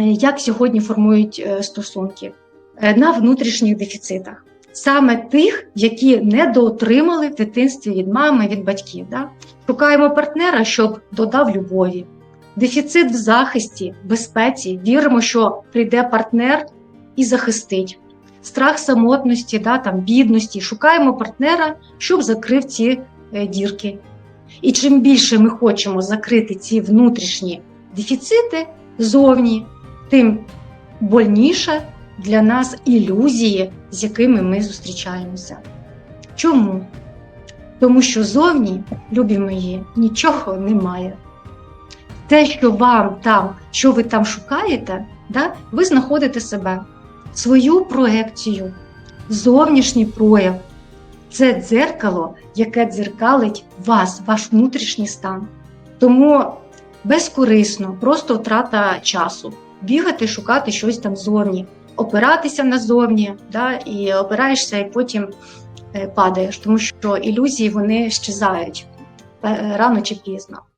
як сьогодні формують е, стосунки Е, на внутрішніх дефіцитах, саме тих, які недоотримали в дитинстві від мами, від батьків. Да? Шукаємо партнера, щоб додав любові. Дефіцит в захисті, безпеці, віримо, що прийде партнер і захистить. Страх самотності, да, там, бідності. Шукаємо партнера, щоб закрив ці е, дірки. І чим більше ми хочемо закрити ці внутрішні дефіцити зовні, тим больніше для нас ілюзії, з якими ми зустрічаємося. Чому? Тому що зовні, любі мої, нічого немає. Те, що вам там, що ви там шукаєте, да, ви знаходите себе, свою проекцію, зовнішній прояв. Це дзеркало, яке дзеркалить вас, ваш внутрішній стан. Тому безкорисно, просто втрата часу. Бігати, шукати щось там зовні, опиратися назовні, да, і опираєшся, і потім е, падаєш, тому що ілюзії вони щезають е, рано чи пізно.